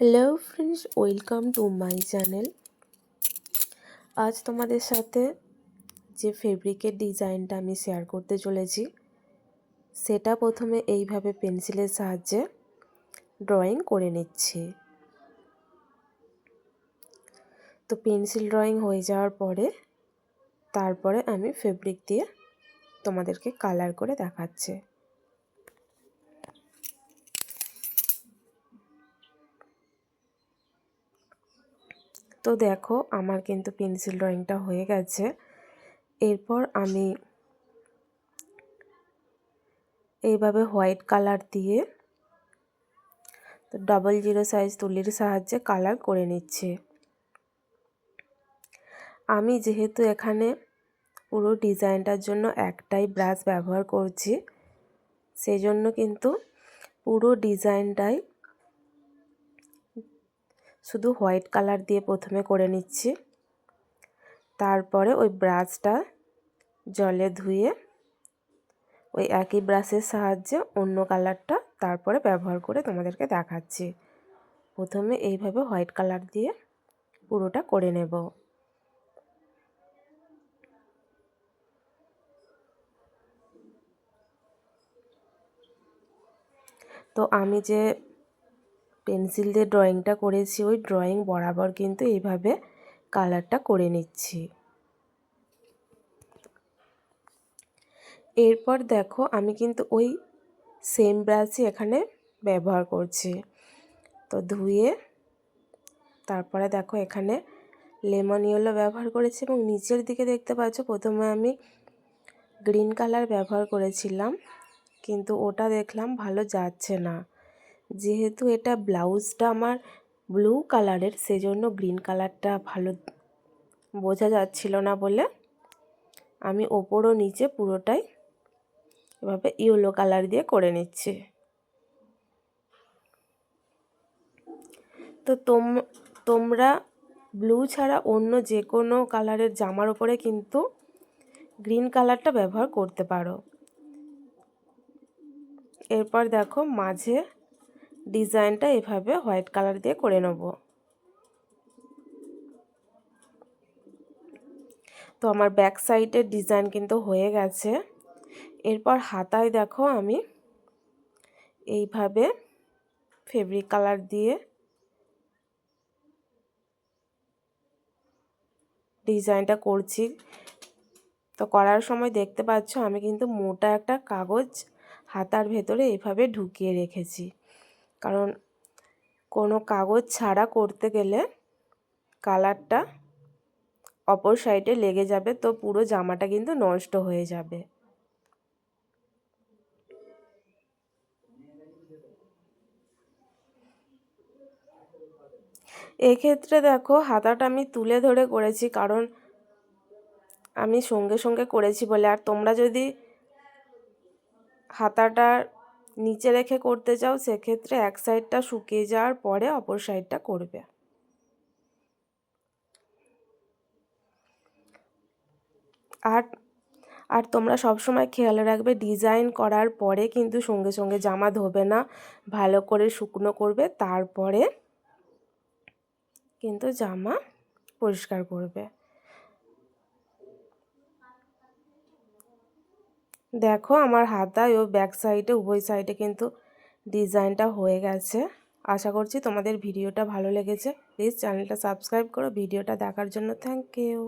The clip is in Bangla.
Hello friends welcome to my channel আজ তোমাদের সাথে যে ফেব্রিকের ডিজাইনটা আমি শেয়ার করতে চলেছি, সেটা প্রথমে এইভাবে পেন্সিলের সাহায্যে ড্রয়িং করে নিচ্ছি। তো পেন্সিল ড্রয়িং হয়ে যাওয়ার পরে, তারপরে আমি ফেব্রিক দিয়ে তোমাদেরকে কালার করে দেখাচ্ছি। তো দেখো আমার কিন্তু পেন্সিল ড্রয়িংটা হয়ে গেছে। এরপর আমি এইভাবে হোয়াইট কালার দিয়ে ডবল জিরো সাইজ তুলির সাহায্যে কালার করে নিচ্ছি। আমি যেহেতু এখানে পুরো ডিজাইনটার জন্য একটাই ব্রাশ ব্যবহার করছি, সেজন্য কিন্তু পুরো ডিজাইনটাই শুধু হোয়াইট কালার দিয়ে প্রথমে করে নিচ্ছি। তারপরে ওই ব্রাশটা জলে ধুয়ে ওই একই ব্রাশের সাহায্যে অন্য কালারটা তারপরে ব্যবহার করে তোমাদেরকে দেখাচ্ছি। প্রথমে এইভাবে হোয়াইট কালার দিয়ে পুরোটা করে নেব। তো আমি যে পেন্সিল দিয়ে ড্রয়িংটা করেছি, ওই ড্রয়িং বরাবর কিন্তু এইভাবে কালারটা করে নিচ্ছি। এরপর দেখো আমি কিন্তু ওই সেম ব্রাশই এখানে ব্যবহার করছি। তো ধুয়ে তারপরে দেখো এখানে লেমন ইয়েলো ব্যবহার করেছি এবং নিচের দিকে দেখতে পাচ্ছ প্রথমে আমি গ্রিন কালার ব্যবহার করেছিলাম, কিন্তু ওটা দেখলাম ভালো যাচ্ছে না। যেহেতু এটা ব্লাউজটা আমার ব্লু কালারের সেজন্য গ্রিন কালারটা ভালো বোঝা যাচ্ছিল না বলে আমি ওপর ও নিচে পুরোটাই এভাবে ইয়েলো কালার দিয়ে করে নিচ্ছি। তো তোম, তোমরা ব্লু ছাড়া অন্য যে কোনো কালারের জামার ওপরে কিন্তু গ্রিন কালারটা ব্যবহার করতে পারো। এরপর দেখো মাঝে ডিজাইনটা এভাবে হোয়াইট কালার দিয়ে করে নেব। তো আমার ব্যাক সাইডের ডিজাইন কিন্তু হয়ে গেছে। এরপর হাতায় দেখো আমি এইভাবে ফেব্রিক কালার দিয়ে ডিজাইনটা করছি। তো করার সময় দেখতে পাচ্ছ আমি কিন্তু মোটা একটা কাগজ হাতার ভেতরে এইভাবে ঢুকিয়ে রেখেছি। কারণ কোনো কাগজ ছাড়া করতে গেলে কালারটা অপর সাইডে লেগে যাবে, তো পুরো জামাটা কিন্তু নষ্ট হয়ে যাবে। এক্ষেত্রে দেখো, হাতাটা আমি তুলে ধরে করেছি, কারণ আমি সঙ্গে সঙ্গে করেছি বলে। আর তোমরা যদি হাতাটার নিচে রেখে করতে চাও সেক্ষেত্রে এক সাইডটা শুকিয়ে যাওয়ার পরে অপর সাইডটা করবে। আর আর তোমরা সবসময় খেয়াল রাখবে, ডিজাইন করার পরে কিন্তু সঙ্গে সঙ্গে জামা ধোবে না, ভালো করে শুকনো করবে, তারপরে কিন্তু জামা পরিষ্কার করবে। দেখো আমার হাতায় ও ব্যাক সাইডে উভয় সাইডে কিন্তু ডিজাইনটা হয়ে গেছে। আশা করছি তোমাদের ভিডিওটা ভালো লেগেছে। প্লিজ চ্যানেলটা সাবস্ক্রাইব করো। ভিডিওটা দেখার জন্য থ্যাংক ইউ